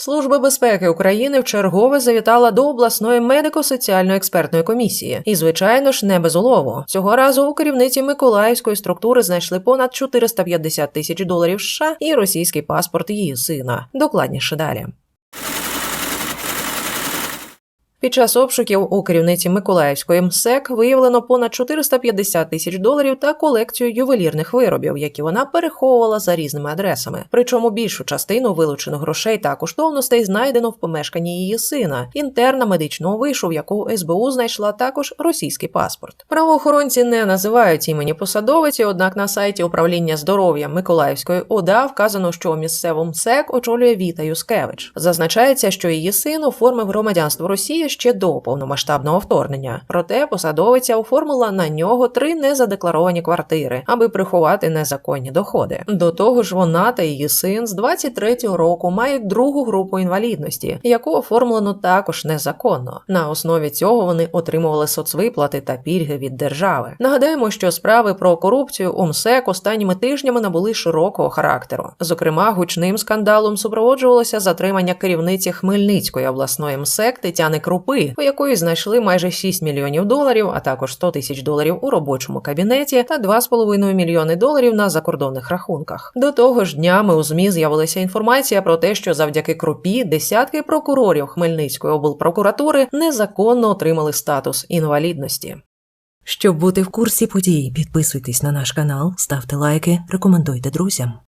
Служба безпеки України вчергове завітала до обласної медико-соціальної експертної комісії. І, звичайно ж, не без улову. Цього разу у керівниці Миколаївської структури знайшли понад 450 тисяч доларів США і російський паспорт її сина. Докладніше далі. Під час обшуків у керівниці Миколаївської МСЕК виявлено понад 450 тисяч доларів та колекцію ювелірних виробів, які вона переховувала за різними адресами. Причому більшу частину вилучених грошей та коштовностей знайдено в помешканні її сина, інтерна медичного вишу, в яку СБУ знайшла також російський паспорт. Правоохоронці не називають імені посадовиці, однак на сайті управління здоров'я Миколаївської ОДА вказано, що місцеву МСЕК очолює Віта Юскевич. Зазначається, що її син оформив громадянство Росії ще до повномасштабного вторгнення. Проте посадовиця оформила на нього три незадекларовані квартири, аби приховати незаконні доходи. До того ж, вона та її син з 23-го року мають другу групу інвалідності, яку оформлено також незаконно. На основі цього вони отримували соцвиплати та пільги від держави. Нагадаємо, що справи про корупцію у МСЕК останніми тижнями набули широкого характеру. Зокрема, гучним скандалом супроводжувалося затримання керівниці Хмельницької обласної МСЕК Тетяни Крупи, у якої знайшли майже 6 мільйонів доларів, а також 100 тисяч доларів у робочому кабінеті та 2,5 мільйони доларів на закордонних рахунках. До того ж, днями у змі з'явилася інформація про те, що завдяки крупі десятки прокурорів Хмельницької облпрокуратури незаконно отримали статус інвалідності. Щоб бути в курсі подій, підписуйтесь на наш канал, ставте лайки, рекомендуйте друзям.